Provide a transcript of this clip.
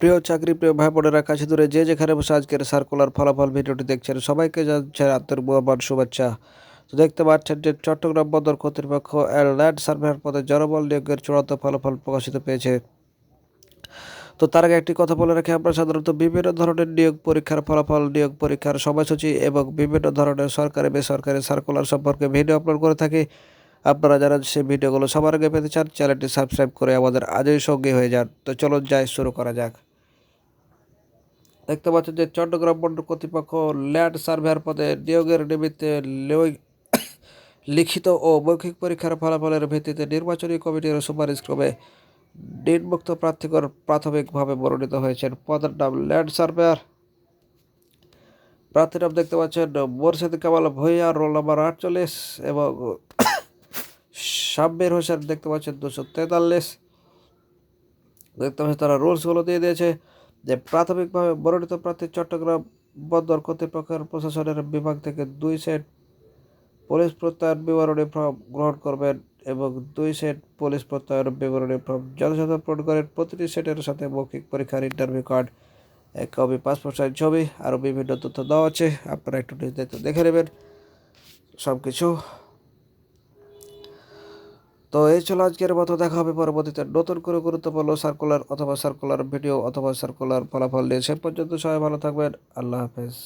প্রিয় চাকরি, প্রিয় ভাই বোনেরা, কাছে দূরে যে যেখানে বসে আজকের সার্কুলার ফলাফল ভিডিওটি দেখছেন, সবাইকে জানাচ্ছে আন্তর্বাদ শুভেচ্ছা। তো দেখতে পাচ্ছেন যে চট্টগ্রাম বন্দর কর্তৃপক্ষ ল্যান্ড সার্ভেয়ার পদে জনবল নিয়োগের চূড়ান্ত ফলাফল প্রকাশিত পেয়েছে। তো তার আগে একটি কথা বলে রাখি, আমরা সাধারণত বিভিন্ন ধরনের নিয়োগ পরীক্ষার ফলাফল, নিয়োগ পরীক্ষার সময়সূচি এবং বিভিন্ন ধরনের সরকারি, বেসরকারি সার্কুলার সম্পর্কে ভিডিও আপলোড করে থাকি। আপনারা যারা সেই ভিডিওগুলো সবার আগে পেতে চান, চ্যানেলটি সাবস্ক্রাইব করে আমাদের আজই সঙ্গী হয়ে যান। তো চলুন যাই, শুরু করা যাক। দেখতে পাচ্ছেন যে চট্টগ্রাম মন্ডল কর্তৃপক্ষ ল্যান্ড সার্ভেয়ার পদে নিয়োগের নিমিত্তে লিখিত ও মৌখিক পরীক্ষার ফলাফলের ভিত্তিতে নির্বাচনী কমিটির সুপারিশ ক্রমে নির্মুক্ত প্রার্থীগণ প্রাথমিকভাবে মনোনীত হয়েছেন। পদের নাম ল্যান্ড সার্ভেয়ার। প্রার্থীর নাম দেখতে পাচ্ছেন মোরশেদ কামাল ভূঁইয়া, রোল নাম্বার আটচল্লিশ এবং শাব্বির হোসেন দেখতে পাচ্ছেন দুশো তেতাল্লিশ। দেখতে পাচ্ছেন তারা রুলসগুলো দিয়ে দিয়েছে যে প্রাথমিকভাবে মনোনীত প্রার্থী চট্টগ্রাম বন্দর কর্তৃপক্ষের প্রশাসনের বিভাগ থেকে দুই সেট পুলিশ প্রত্যয়ন বিবরণী ফর্ম গ্রহণ করবেন এবং দুই সেট পুলিশ প্রত্যয়ন বিবরণী ফর্ম যথাযথ পূরণ করেন। প্রতিটি সেটের সাথে মৌখিক পরীক্ষার ইন্টারভিউ কার্ড এক কপি পাসপোর্ট সাইজ ছবি আরও বিভিন্ন তথ্য দেওয়া আছে। আপনারা একটু নির্ধারিত দেখে নেবেন। সব কিছু তো এই ছিল আজকের মতো, দেখা হবে পরবর্তীতে নতুন করে গুরুত্বপূর্ণ সার্কুলার অথবা সার্কুলার ভিডিও অথবা সার্কুলার ফলাফল নিয়ে। সে পর্যন্ত সবাই ভালো থাকবেন, আল্লাহ হাফেজ।